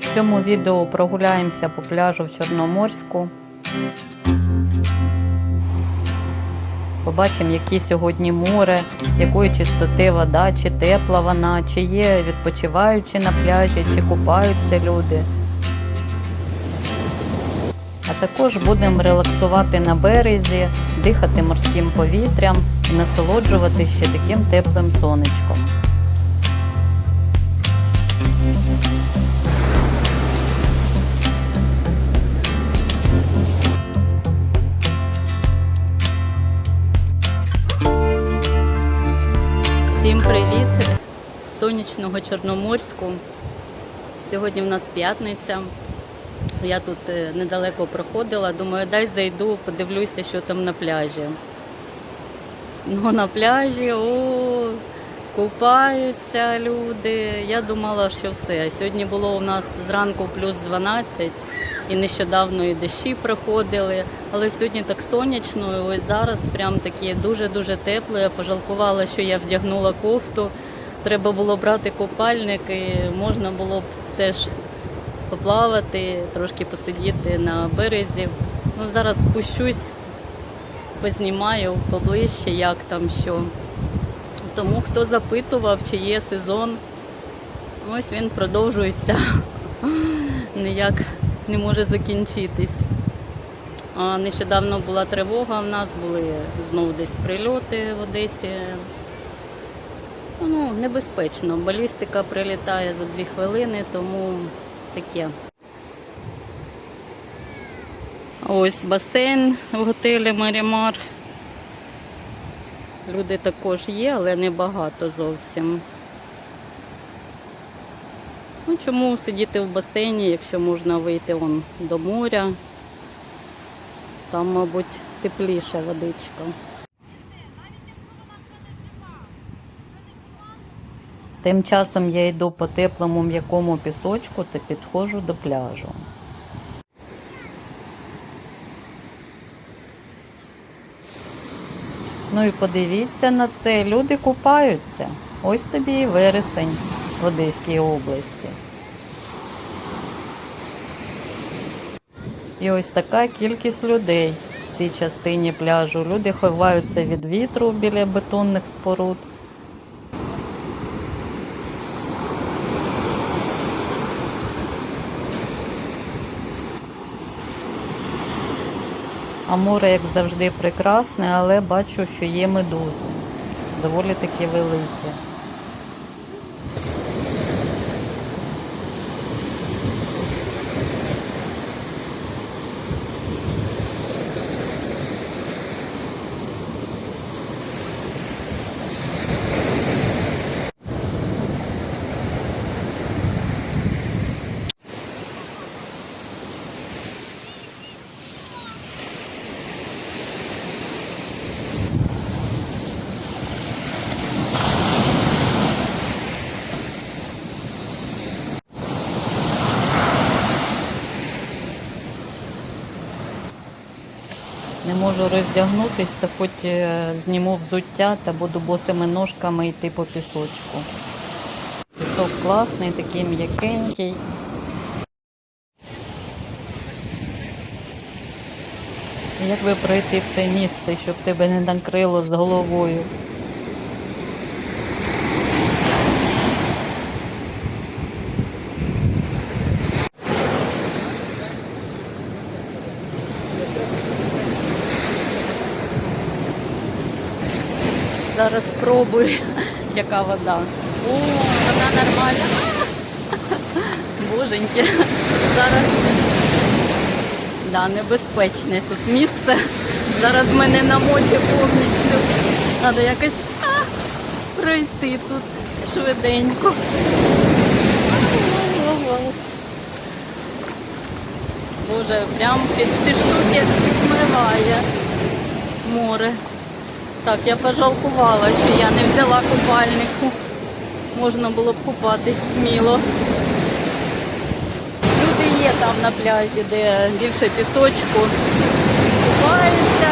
В цьому відео прогуляємося по пляжу в Чорноморську. Побачимо, які сьогодні море, якої чистоти вода, чи тепла вона, чи є відпочиваючі на пляжі, чи купаються люди. А також будемо релаксувати на березі, дихати морським повітрям і насолоджуватися ще таким теплим сонечком. Всім привіт з сонячного Чорноморську. Сьогодні в нас п'ятниця. Я тут е, недалеко проходила. Думаю, дай зайду, подивлюся, що там на пляжі. Ну, на пляжі, о, купаються люди. Я думала, що все. Сьогодні було у нас зранку плюс 12 і нещодавно і дощі приходили. Але сьогодні так сонячно, і ось зараз прям такі дуже-дуже тепло. Я пожалкувала, що я вдягнула кофту. Треба було брати купальник і можна було б теж поплавати, трошки посидіти на березі. Ну, зараз спущусь, познімаю поближче, як там що. Тому хто запитував, чи є сезон, ось він продовжується. Ніяк не може закінчитись. А нещодавно була тривога, в нас були знову десь прильоти в Одесі. Ну, небезпечно. Балістика прилітає за дві хвилини, тому таке. Ось басейн в готелі Марімар. Люди також є, але не багато зовсім. Ну, чому сидіти в басейні, якщо можна вийти вон до моря? Там, мабуть, тепліша водичка. Тим часом я йду по теплому м'якому пісочку та підходжу до пляжу. Ну і подивіться на це, люди купаються. Ось тобі і вересень в Одеській області. І ось така кількість людей в цій частині пляжу. Люди ховаються від вітру біля бетонних споруд. А море, як завжди, прекрасне, але бачу, що є медузи. Доволі таки великі. Не можу роздягнутись, то хоч е, зніму взуття та буду босими ножками йти по пісочку. Пісок класний, такий м'якенький. Як би пройти в це місце, щоб тебе не накрило з головою? Зараз спробую, яка вода. О, вода нормальна. Боженьки. Зараз да, небезпечне тут місце. Зараз мене намочить повністю. Треба якось а, пройти тут швиденько. Боже, прям під ці штуки підмиває море. Так, я пожалкувала, що я не взяла купальнику. Можна було б купатись сміло. Люди є там на пляжі, де більше пісочку. Купаються.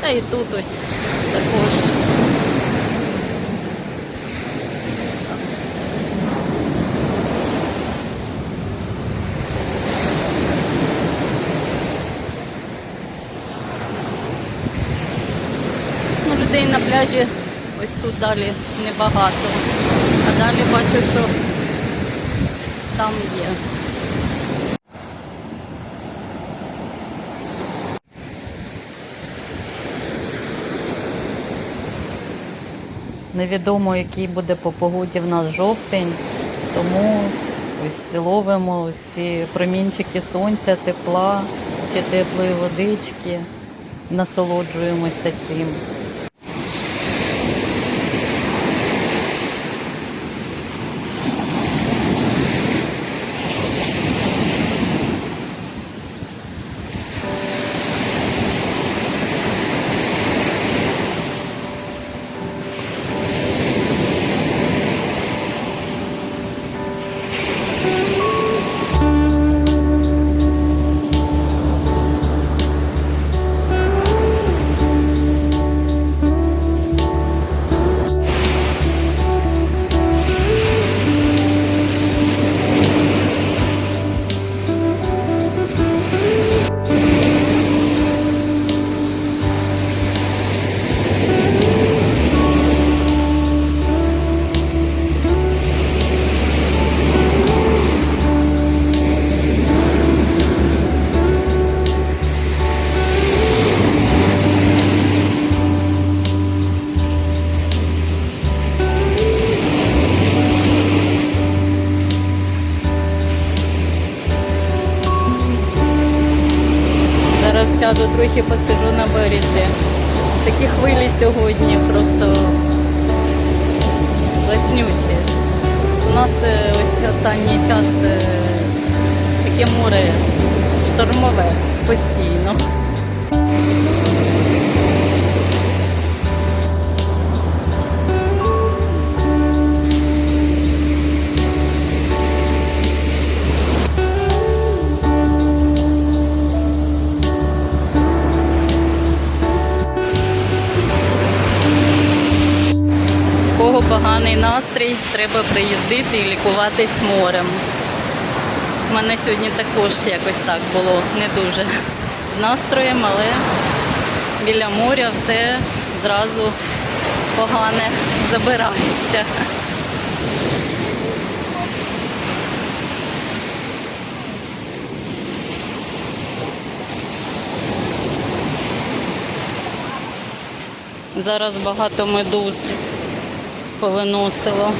Та і тут ось також. Пляжі ось тут далі небагато. А далі бачу, що там є. Невідомо, який буде по погоді в нас жовтень, тому ось ловимо ось ці промінчики сонця, тепла, ще теплої водички, насолоджуємося цим. Трохи посижу на березі. Такі хвилі сьогодні просто ласнючі. У нас е, ось останній час е, таке море штормове постійно. Настрій, треба приїздити і лікуватись морем. У мене сьогодні також якось так було не дуже з настроєм, але біля моря все зразу погане забирається. Зараз багато медуз повиносило.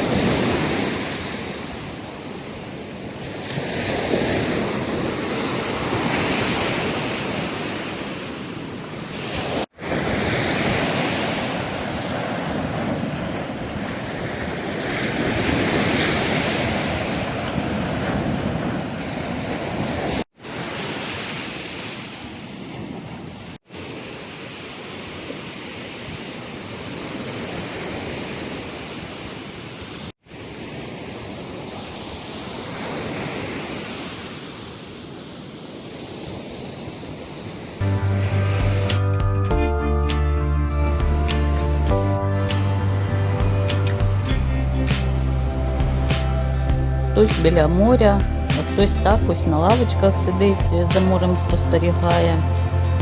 Хтось біля моря, а хтось так ось на лавочках сидить, за морем спостерігає.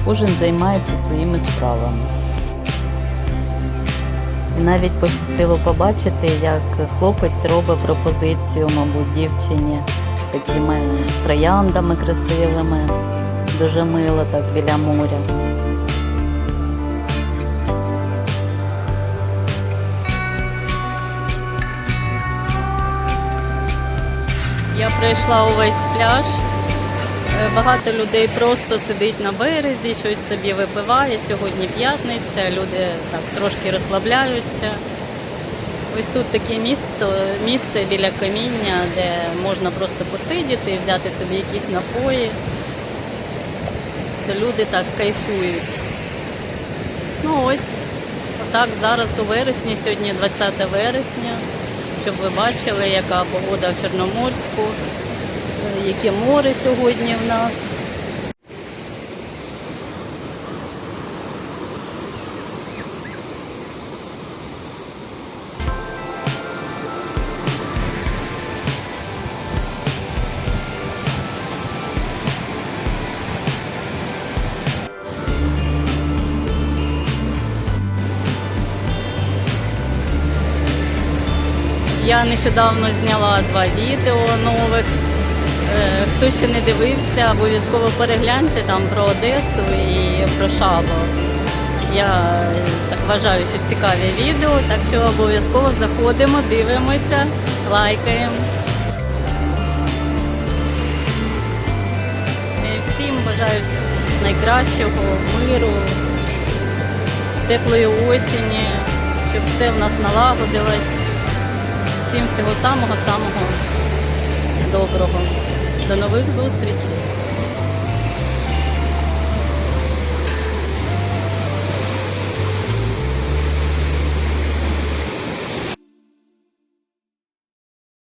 Кожен займається своїми справами. І навіть пощастило побачити, як хлопець робить пропозицію, мабуть, дівчині з такими трояндами красивими, дуже мило так біля моря. Я пройшла увесь пляж. Е, Багато людей просто сидить на березі, щось собі випиває. Сьогодні п'ятниця, люди так трошки розслабляються. Ось тут таке місце, місце біля каміння, де можна просто посидіти і взяти собі якісь напої. Люди так кайфують. Ну ось, отак зараз у вересні, сьогодні 20 вересня, щоб ви бачили, яка погода в Чорноморську, е, яке море сьогодні в нас. Я нещодавно зняла два відео нових. Е, Хто ще не дивився, обов'язково перегляньте там про Одесу і про Шабо. Я так вважаю, що цікаві відео, так що обов'язково заходимо, дивимося, лайкаємо. Всім бажаю найкращого, миру, теплої осені, щоб все в нас налагодилось. Всім всього самого-самого доброго. До нових зустрічей!